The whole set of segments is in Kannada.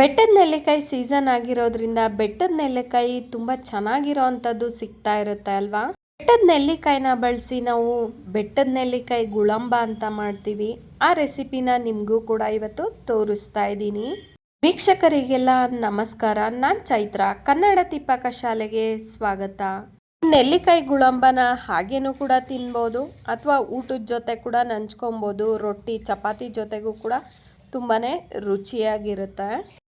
ಬೆಟ್ಟದ ನೆಲ್ಲಿಕಾಯಿ ಸೀಸನ್ ಆಗಿರೋದ್ರಿಂದ ಬೆಟ್ಟದ ನೆಲ್ಲಿಕಾಯಿ ತುಂಬ ಚೆನ್ನಾಗಿರೋ ಅಂಥದ್ದು ಸಿಗ್ತಾ ಇರುತ್ತೆ ಅಲ್ವಾ? ಬೆಟ್ಟದ ನೆಲ್ಲಿಕಾಯಿನ ಬಳಸಿ ನಾವು ಬೆಟ್ಟದ ನೆಲ್ಲಿಕಾಯಿ ಗುಳಂಬ ಅಂತ ಮಾಡ್ತೀವಿ. ಆ ರೆಸಿಪಿನ ನಿಮಗೂ ಕೂಡ ಇವತ್ತು ತೋರಿಸ್ತಾ ಇದ್ದೀನಿ. ವೀಕ್ಷಕರಿಗೆಲ್ಲ ನಮಸ್ಕಾರ. ನಾನು ಚೈತ್ರ, ಕನ್ನಡ ತಿಪ್ಪಕ ಶಾಲೆಗೆ ಸ್ವಾಗತ. ನೆಲ್ಲಿಕಾಯಿ ಗುಳಂಬನ ಹಾಗೇನೂ ಕೂಡ ತಿನ್ಬೋದು ಅಥವಾ ಊಟದ ಜೊತೆ ಕೂಡ ನಂಚ್ಕೊಬೋದು. ರೊಟ್ಟಿ, ಚಪಾತಿ ಜೊತೆಗೂ ಕೂಡ ತುಂಬಾ ರುಚಿಯಾಗಿರುತ್ತೆ.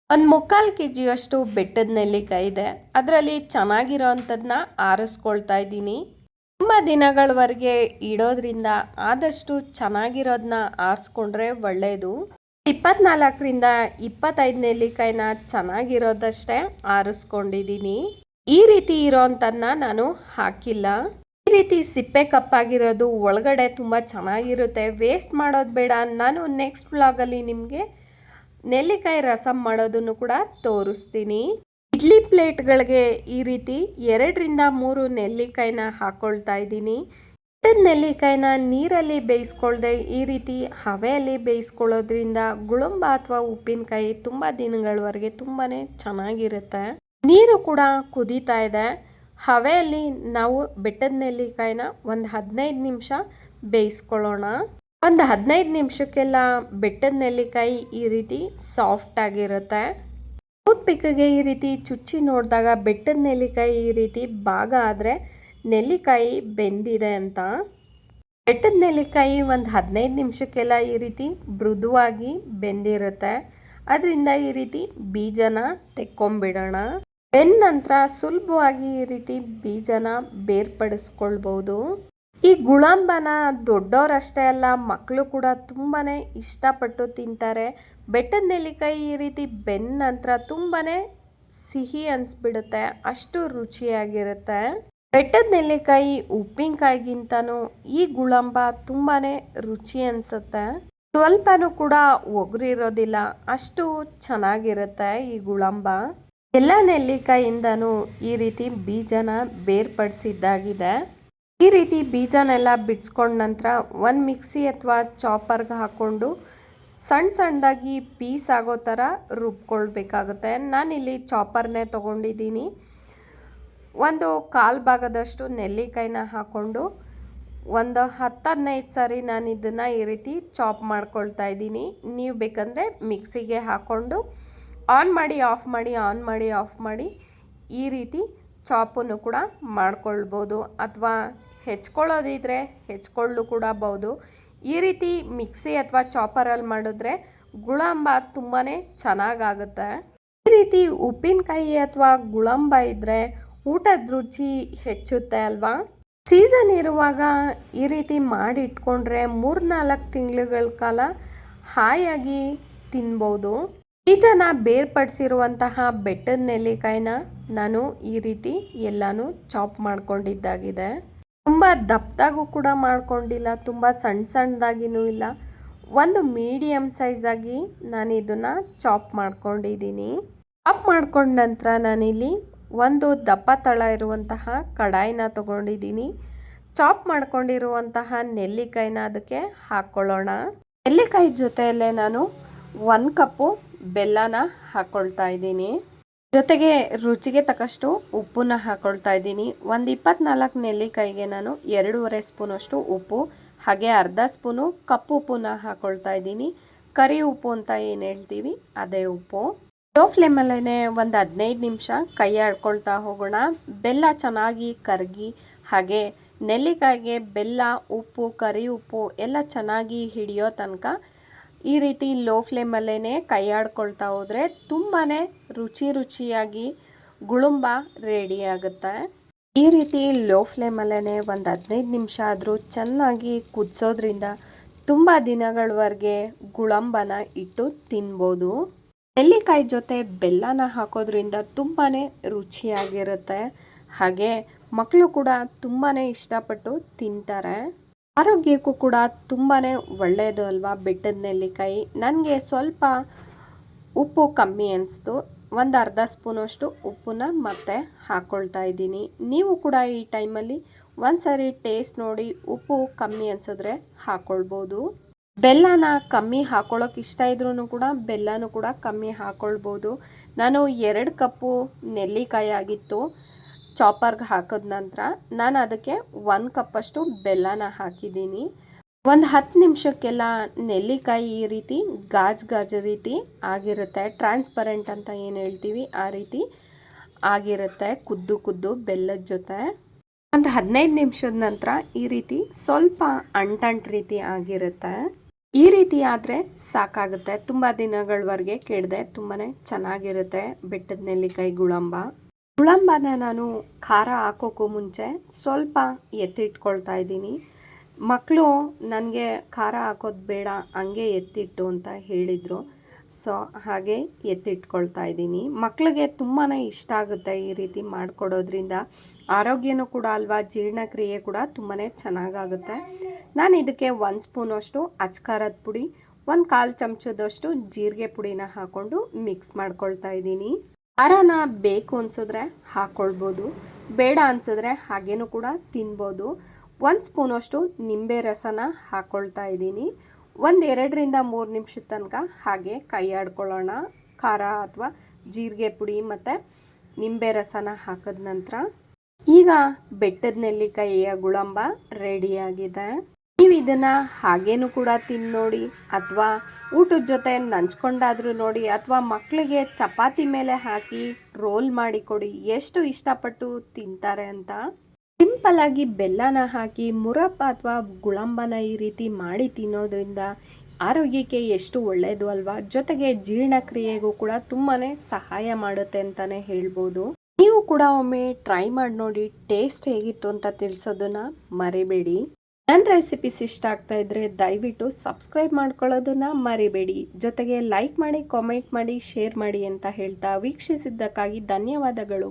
ಒಂದು ಮುಕ್ಕಾಲು ಕೆ ಜಿಯಷ್ಟು ಬೆಟ್ಟದ ನೆಲ್ಲಿಕಾಯಿ ಇದೆ. ಅದರಲ್ಲಿ ಚೆನ್ನಾಗಿರೋ ಅಂಥದ್ದನ್ನ ಆರಿಸ್ಕೊಳ್ತಾ ಇದ್ದೀನಿ. ತುಂಬ ದಿನಗಳವರೆಗೆ ಇಡೋದ್ರಿಂದ ಆದಷ್ಟು ಚೆನ್ನಾಗಿರೋದನ್ನ ಆರಿಸ್ಕೊಂಡ್ರೆ ಒಳ್ಳೆಯದು ಇಪ್ಪತ್ನಾಲ್ಕರಿಂದ ಇಪ್ಪತ್ತೈದು ನೆಲ್ಲಿಕಾಯಿನ ಚೆನ್ನಾಗಿರೋದಷ್ಟೇ ಆರಿಸ್ಕೊಂಡಿದ್ದೀನಿ ಈ ರೀತಿ ಇರೋವಂಥದ್ದನ್ನ ನಾನು ಹಾಕಿಲ್ಲ. ಈ ರೀತಿ ಸಿಪ್ಪೆ ಕಪ್ಪಾಗಿರೋದು ಒಳಗಡೆ ತುಂಬ ಚೆನ್ನಾಗಿರುತ್ತೆ. ವೇಸ್ಟ್ ಮಾಡೋದು ಬೇಡ. ನಾನು ನೆಕ್ಸ್ಟ್ ಬ್ಲಾಗಲ್ಲಿ ನಿಮಗೆ ನೆಲ್ಲಿಕಾಯಿ ರಸಂ ಮಾಡೋದನ್ನು ಕೂಡ ತೋರಿಸ್ತೀನಿ. ಇಡ್ಲಿ ಪ್ಲೇಟ್ಗಳಿಗೆ ಈ ರೀತಿ ಎರಡರಿಂದ ಮೂರು ನೆಲ್ಲಿಕಾಯಿನ ಹಾಕ್ಕೊಳ್ತಾ ಇದ್ದೀನಿ. ಇಟ್ಟದ ನೆಲ್ಲಿಕಾಯಿನ ನೀರಲ್ಲಿ ಬೇಯಿಸ್ಕೊಳ್ದೆ ಈ ರೀತಿ ಹವೆಯಲ್ಲಿ ಬೇಯಿಸ್ಕೊಳ್ಳೋದ್ರಿಂದ ಗುಳುಂಬ ಅಥವಾ ಉಪ್ಪಿನಕಾಯಿ ತುಂಬ ದಿನಗಳವರೆಗೆ ತುಂಬಾ ಚೆನ್ನಾಗಿರುತ್ತೆ. ನೀರು ಕೂಡ ಕುದೀತಾ ಇದೆ. ಹವೆಯಲ್ಲಿ ನಾವು ಬೆಟ್ಟದ ನೆಲ್ಲಿಕಾಯಿನ ಒಂದು ಹದಿನೈದು ನಿಮಿಷ ಬೇಯಿಸ್ಕೊಳ್ಳೋಣ. ಒಂದು ಹದಿನೈದು ನಿಮಿಷಕ್ಕೆಲ್ಲ ಬೆಟ್ಟದ ನೆಲ್ಲಿಕಾಯಿ ಈ ರೀತಿ ಸಾಫ್ಟ್ ಆಗಿರುತ್ತೆ. ಟೂತ್ ಪಿಕ್ಗೆ ಈ ರೀತಿ ಚುಚ್ಚಿ ನೋಡಿದಾಗ ಬೆಟ್ಟದ ನೆಲ್ಲಿಕಾಯಿ ಈ ರೀತಿ ಭಾಗ ಆದರೆ ನೆಲ್ಲಿಕಾಯಿ ಬೆಂದಿದೆ ಅಂತ. ಬೆಟ್ಟದ ನೆಲ್ಲಿಕಾಯಿ ಒಂದು ಹದಿನೈದು ನಿಮಿಷಕ್ಕೆಲ್ಲ ಈ ರೀತಿ ಮೃದುವಾಗಿ ಬೆಂದಿರುತ್ತೆ. ಅದರಿಂದ ಈ ರೀತಿ ಬೀಜನ ತೆಕ್ಕೊಂಬಿಡೋಣ. ಬೆಂದ ನಂತರ ಸುಲಭವಾಗಿ ಈ ರೀತಿ ಬೀಜನ ಬೇರ್ಪಡಿಸ್ಕೊಳ್ಬೋದು. ಈ ಗುಳಂಬನ ದೊಡ್ಡವರಷ್ಟೇ ಅಲ್ಲ ಮಕ್ಕಳು ಕೂಡ ತುಂಬಾ ಇಷ್ಟಪಟ್ಟು ತಿಂತಾರೆ. ಬೆಟ್ಟದ ನೆಲ್ಲಿಕಾಯಿ ಈ ರೀತಿ ಬೆನ್ನ ನಂತರ ತುಂಬಾ ಸಿಹಿ ಅನಿಸ್ಬಿಡುತ್ತೆ, ಅಷ್ಟು ರುಚಿಯಾಗಿರುತ್ತೆ. ಬೆಟ್ಟದ ನೆಲ್ಲಿಕಾಯಿ ಉಪ್ಪಿನಕಾಯಿಗಿಂತನೂ ಈ ಗುಳಂಬ ತುಂಬಾ ರುಚಿ ಅನಿಸುತ್ತೆ. ಸ್ವಲ್ಪನೂ ಕೂಡ ಒಗರಿರೋದಿಲ್ಲ, ಅಷ್ಟು ಚೆನ್ನಾಗಿರುತ್ತೆ ಈ ಗುಳಂಬ. ಎಲ್ಲ ನೆಲ್ಲಿಕಾಯಿಂದನೂ ಈ ರೀತಿ ಬೀಜನ ಬೇರ್ಪಡಿಸಿದ್ದಾಗಿದೆ. ಈ ರೀತಿ ಬೀಜನೆಲ್ಲ ಬಿಡಿಸ್ಕೊಂಡ ನಂತರ ಒಂದು ಮಿಕ್ಸಿ ಅಥವಾ ಚಾಪರ್ಗೆ ಹಾಕ್ಕೊಂಡು ಸಣ್ಣ ಸಣ್ಣದಾಗಿ ಪೀಸ್ ಆಗೋ ಥರ ರುಬ್ಕೊಳ್ಬೇಕಾಗುತ್ತೆ. ನಾನಿಲ್ಲಿ ಚಾಪರ್ನೇ ತೊಗೊಂಡಿದ್ದೀನಿ. ಒಂದು ಕಾಲು ಭಾಗದಷ್ಟು ನೆಲ್ಲಿಕಾಯಿನ ಹಾಕ್ಕೊಂಡು ಒಂದು ಹತ್ತು ಹದಿನೈದು ಸಾರಿ ನಾನು ಇದನ್ನು ಈ ರೀತಿ ಚಾಪ್ ಮಾಡ್ಕೊಳ್ತಾ ಇದ್ದೀನಿ. ನೀವು ಬೇಕಂದರೆ ಮಿಕ್ಸಿಗೆ ಹಾಕ್ಕೊಂಡು ಆನ್ ಮಾಡಿ, ಆಫ್ ಮಾಡಿ, ಆನ್ ಮಾಡಿ, ಆಫ್ ಮಾಡಿ ಈ ರೀತಿ ಚಾಪನ್ನು ಕೂಡ ಮಾಡ್ಕೊಳ್ಬೋದು. ಅಥವಾ ಹೆಚ್ಕೊಳ್ಳೋದಿದ್ರೆ ಹೆಚ್ಕೊಳ್ಳು ಕೂಡ ಬೌದು ಈ ರೀತಿ ಮಿಕ್ಸಿ ಅಥವಾ ಚಾಪರಲ್ಲಿ ಮಾಡಿದ್ರೆ ಗುಳಂಬ ತುಂಬಾ ಚೆನ್ನಾಗಾಗುತ್ತೆ. ಈ ರೀತಿ ಉಪ್ಪಿನಕಾಯಿ ಅಥವಾ ಗುಳಂಬ ಇದ್ದರೆ ಊಟದ ರುಚಿ ಹೆಚ್ಚುತ್ತೆ ಅಲ್ವಾ? ಸೀಸನ್ ಇರುವಾಗ ಈ ರೀತಿ ಮಾಡಿ ಇಟ್ಕೊಂಡ್ರೆ ಮೂರ್ನಾಲ್ಕು ತಿಂಗಳುಗಳ ಕಾಲ ಹಾಯಾಗಿ ತಿನ್ಬೋದು. ಬೀಜನ ಬೇರ್ಪಡಿಸಿರುವಂತಹ ಬೆಟ್ಟದ ನೆಲ್ಲಿಕಾಯಿನ ನಾನು ಈ ರೀತಿ ಎಲ್ಲನೂ ಚಾಪ್ ಮಾಡ್ಕೊಂಡಿದ್ದಾಗಿದೆ. ತುಂಬ ದಪ್ಪದಾಗೂ ಕೂಡ ಮಾಡ್ಕೊಂಡಿಲ್ಲ, ತುಂಬ ಸಣ್ಣ ಸಣ್ಣದಾಗಿನೂ ಇಲ್ಲ. ಒಂದು ಮೀಡಿಯಮ್ ಸೈಜಾಗಿ ನಾನು ಇದನ್ನು ಚಾಪ್ ಮಾಡ್ಕೊಂಡಿದ್ದೀನಿ. ಚಾಪ್ ಮಾಡ್ಕೊಂಡ ನಂತರ ನಾನಿಲ್ಲಿ ಒಂದು ದಪ್ಪ ತಳ ಇರುವಂತಹ ಕಡಾಯಿನ ತೊಗೊಂಡಿದ್ದೀನಿ. ಚಾಪ್ ಮಾಡ್ಕೊಂಡಿರುವಂತಹ ನೆಲ್ಲಿಕಾಯಿನ ಅದಕ್ಕೆ ಹಾಕ್ಕೊಳ್ಳೋಣ ನೆಲ್ಲಿಕಾಯಿ ಜೊತೆಯಲ್ಲೇ ನಾನು ಒಂದು ಕಪ್ಪು ಬೆಲ್ಲನ ಹಾಕ್ಕೊಳ್ತಾ ಇದ್ದೀನಿ. ಜೊತೆಗೆ ರುಚಿಗೆ ತಕ್ಕಷ್ಟು ಉಪ್ಪನ್ನ ಹಾಕೊಳ್ತಾ ಇದ್ದೀನಿ. ಒಂದು ಇಪ್ಪತ್ನಾಲ್ಕು ನೆಲ್ಲಿಕಾಯಿಗೆ ನಾನು ಎರಡೂವರೆ ಸ್ಪೂನಷ್ಟು ಉಪ್ಪು, ಹಾಗೆ ಅರ್ಧ ಸ್ಪೂನು ಕಪ್ಪು ಉಪ್ಪನ್ನ ಹಾಕೊಳ್ತಾ ಇದ್ದೀನಿ. ಕರಿ ಉಪ್ಪು ಅಂತ ಏನು ಹೇಳ್ತೀವಿ? ಅದೇ ಉಪ್ಪು. ಲೋ ಫ್ಲೇಮಲ್ಲೇ ಒಂದು ಹದಿನೈದು ನಿಮಿಷ ಕೈ ಆಡ್ಕೊಳ್ತಾ ಹೋಗೋಣ. ಬೆಲ್ಲ ಚೆನ್ನಾಗಿ ಕರಗಿ, ಹಾಗೆ ನೆಲ್ಲಿಕಾಯಿಗೆ ಬೆಲ್ಲ, ಉಪ್ಪು, ಕರಿ ಉಪ್ಪು ಎಲ್ಲ ಚೆನ್ನಾಗಿ ಹಿಡಿಯೋ ತನಕ ಈ ರೀತಿ ಲೋ ಫ್ಲೇಮಲ್ಲೇ ಕೈ ಆಡ್ಕೊಳ್ತಾ ಹೋದರೆ ತುಂಬಾ ರುಚಿ ರುಚಿಯಾಗಿ ಗುಳುಂಬ ರೆಡಿ ಆಗುತ್ತೆ. ಈ ರೀತಿ ಲೋ ಫ್ಲೇಮಲ್ಲೇ ಒಂದು ಹದಿನೈದು ನಿಮಿಷ ಆದರೂ ಚೆನ್ನಾಗಿ ಕುದಿಸೋದ್ರಿಂದ ತುಂಬ ದಿನಗಳವರೆಗೆ ಗುಳಂಬನ ಇಟ್ಟು ತಿನ್ಬೋದು. ನೆಲ್ಲಿಕಾಯಿ ಜೊತೆ ಬೆಲ್ಲನ ಹಾಕೋದ್ರಿಂದ ತುಂಬಾ ರುಚಿಯಾಗಿರುತ್ತೆ. ಹಾಗೆ ಮಕ್ಕಳು ಕೂಡ ತುಂಬಾ ಇಷ್ಟಪಟ್ಟು ತಿಂತಾರೆ. ಆರೋಗ್ಯಕ್ಕೂ ಕೂಡ ತುಂಬಾ ಒಳ್ಳೆಯದು ಅಲ್ವಾ? ಬೆಟ್ಟದ ನೆಲ್ಲಿಕಾಯಿ. ನನಗೆ ಸ್ವಲ್ಪ ಉಪ್ಪು ಕಮ್ಮಿ ಅನಿಸ್ತು. ಒಂದು ಅರ್ಧ ಸ್ಪೂನಷ್ಟು ಉಪ್ಪನ್ನ ಮತ್ತೆ ಹಾಕ್ಕೊಳ್ತಾ ಇದ್ದೀನಿ. ನೀವು ಕೂಡ ಈ ಟೈಮಲ್ಲಿ ಒಂದು ಸಾರಿ ಟೇಸ್ಟ್ ನೋಡಿ ಉಪ್ಪು ಕಮ್ಮಿ ಅನಿಸಿದ್ರೆ ಹಾಕ್ಕೊಳ್ಬೋದು ಬೆಲ್ಲನ ಕಮ್ಮಿ ಹಾಕ್ಕೊಳ್ಳೋಕೆ ಇಷ್ಟ ಇದ್ರೂ ಕೂಡ ಬೆಲ್ಲನೂ ಕೂಡ ಕಮ್ಮಿ ಹಾಕ್ಕೊಳ್ಬೋದು ನಾನು ಎರಡು ಕಪ್ಪು ನೆಲ್ಲಿಕಾಯಿ ಆಗಿತ್ತು. ಚಾಪರ್ಗೆ ಹಾಕಿದ ನಂತರ ನಾನು ಅದಕ್ಕೆ ಒಂದು ಕಪ್ಪಷ್ಟು ಬೆಲ್ಲನ ಹಾಕಿದ್ದೀನಿ ಒಂದು ಹತ್ತು ನಿಮಿಷಕ್ಕೆಲ್ಲ ನೆಲ್ಲಿಕಾಯಿ ಈ ರೀತಿ ಗಾಜ್ ಗಾಜು ರೀತಿ ಆಗಿರುತ್ತೆ. ಟ್ರಾನ್ಸ್ಪರೆಂಟ್ ಅಂತ ಏನು ಹೇಳ್ತೀವಿ ಆ ರೀತಿ ಆಗಿರುತ್ತೆ ಕುದ್ದು ಕುದ್ದು ಬೆಲ್ಲದ ಜೊತೆ. ಒಂದು ಹದಿನೈದು ನಿಮಿಷದ ನಂತರ ಈ ರೀತಿ ಸ್ವಲ್ಪ ಅಂಟಂಟ್ ರೀತಿ ಆಗಿರುತ್ತೆ. ಈ ರೀತಿ ಆದರೆ ಸಾಕಾಗುತ್ತೆ. ತುಂಬ ದಿನಗಳವರೆಗೆ ಕೆಡದೆ ತುಂಬಾ ಚೆನ್ನಾಗಿರುತ್ತೆ ಬೆಟ್ಟದ ನೆಲ್ಲಿಕಾಯಿ ಗುಳಂಬ. ಗುಳಂಬನ ನಾನು ಖಾರ ಹಾಕೋಕ್ಕೂ ಮುಂಚೆ ಸ್ವಲ್ಪ ಎತ್ತಿಟ್ಕೊಳ್ತಾ ಇದ್ದೀನಿ. ಮಕ್ಕಳು ನನಗೆ ಖಾರ ಹಾಕೋದು ಬೇಡ, ಹಂಗೆ ಎತ್ತಿಟ್ಟು ಅಂತ ಹೇಳಿದರು. ಸೊ, ಹಾಗೆ ಎತ್ತಿಟ್ಕೊಳ್ತಾ ಇದ್ದೀನಿ. ಮಕ್ಕಳಿಗೆ ತುಂಬಾ ಇಷ್ಟ ಆಗುತ್ತೆ ಈ ರೀತಿ ಮಾಡಿಕೊಡೋದ್ರಿಂದ. ಆರೋಗ್ಯನೂ ಕೂಡ ಅಲ್ವಾ, ಜೀರ್ಣಕ್ರಿಯೆ ಕೂಡ ತುಂಬಾ ಚೆನ್ನಾಗಾಗುತ್ತೆ. ನಾನು ಇದಕ್ಕೆ ಒಂದು ಸ್ಪೂನಷ್ಟು ಅಚ್ಕಾರದ ಪುಡಿ, ಒಂದು ಕಾಲು ಚಮಚದಷ್ಟು ಜೀರಿಗೆ ಪುಡಿನ ಹಾಕ್ಕೊಂಡು ಮಿಕ್ಸ್ ಮಾಡ್ಕೊಳ್ತಾ ಇದ್ದೀನಿ. ಖಾರನ ಬೇಕು ಅನ್ಸಿದ್ರೆ ಹಾಕ್ಕೊಳ್ಬೋದು ಬೇಡ ಅನ್ಸಿದ್ರೆ ಹಾಗೇನೂ ಕೂಡ ತಿನ್ಬೋದು. ಒಂದು ಸ್ಪೂನಷ್ಟು ನಿಂಬೆ ರಸನ ಹಾಕ್ಕೊಳ್ತಾ ಇದ್ದೀನಿ. ಒಂದು ಎರಡರಿಂದ ಮೂರು ನಿಮಿಷದ ತನಕ ಹಾಗೆ ಕೈ ಆಡ್ಕೊಳ್ಳೋಣ ಖಾರ ಅಥವಾ ಜೀರಿಗೆ ಪುಡಿ ಮತ್ತು ನಿಂಬೆ ರಸನ ಹಾಕಿದ ನಂತರ ಈಗ ಬೆಟ್ಟದ ನೆಲ್ಲಿಕಾಯಿಯ ಗುಳಂಬ ರೆಡಿಯಾಗಿದೆ ನೀವು ಇದನ್ನು ಹಾಗೇನೂ ಕೂಡ ತಿಂದು ನೋಡಿ ಅಥವಾ ಊಟದ ಜೊತೆ ನಂಚ್ಕೊಂಡಾದರೂ ನೋಡಿ ಅಥವಾ ಮಕ್ಕಳಿಗೆ ಚಪಾತಿ ಮೇಲೆ ಹಾಕಿ ರೋಲ್ ಮಾಡಿ ಕೊಡಿ, ಎಷ್ಟು ಇಷ್ಟಪಟ್ಟು ತಿಂತಾರೆ ಅಂತ. ಸಿಂಪಲ್ ಆಗಿ ಬೆಲ್ಲನ ಹಾಕಿ, ಮುರಪ್ಪ ಅಥವಾ ಗುಳಂಬನ ಈ ರೀತಿ ಮಾಡಿ ತಿನ್ನೋದ್ರಿಂದ ಆರೋಗ್ಯಕ್ಕೆ ಎಷ್ಟು ಒಳ್ಳೆಯದು ಅಲ್ವಾ? ಜೊತೆಗೆ ಜೀರ್ಣಕ್ರಿಯೆಗೂ ಕೂಡ ತುಂಬಾ ಸಹಾಯ ಮಾಡುತ್ತೆ ಅಂತಲೇ ಹೇಳ್ಬೋದು. ನೀವು ಕೂಡ ಒಮ್ಮೆ ಟ್ರೈ ಮಾಡಿ ನೋಡಿ, ಟೇಸ್ಟ್ ಹೇಗಿತ್ತು ಅಂತ ತಿಳಿಸೋದನ್ನ ಮರಿಬೇಡಿ. ನನ್ನ ರೆಸಿಪೀಸ್ ಇಷ್ಟ ಆಗ್ತಾ ಇದ್ರೆ ದಯವಿಟ್ಟು ಸಬ್ಸ್ಕ್ರೈಬ್ ಮಾಡ್ಕೊಳ್ಳೋದನ್ನ ಮರಿಬೇಡಿ. ಜೊತೆಗೆ ಲೈಕ್ ಮಾಡಿ ಕಾಮೆಂಟ್ ಮಾಡಿ ಶೇರ್ ಮಾಡಿ ಅಂತ ಹೇಳ್ತಾ ವೀಕ್ಷಿಸಿದ್ದಕ್ಕಾಗಿ ಧನ್ಯವಾದಗಳು.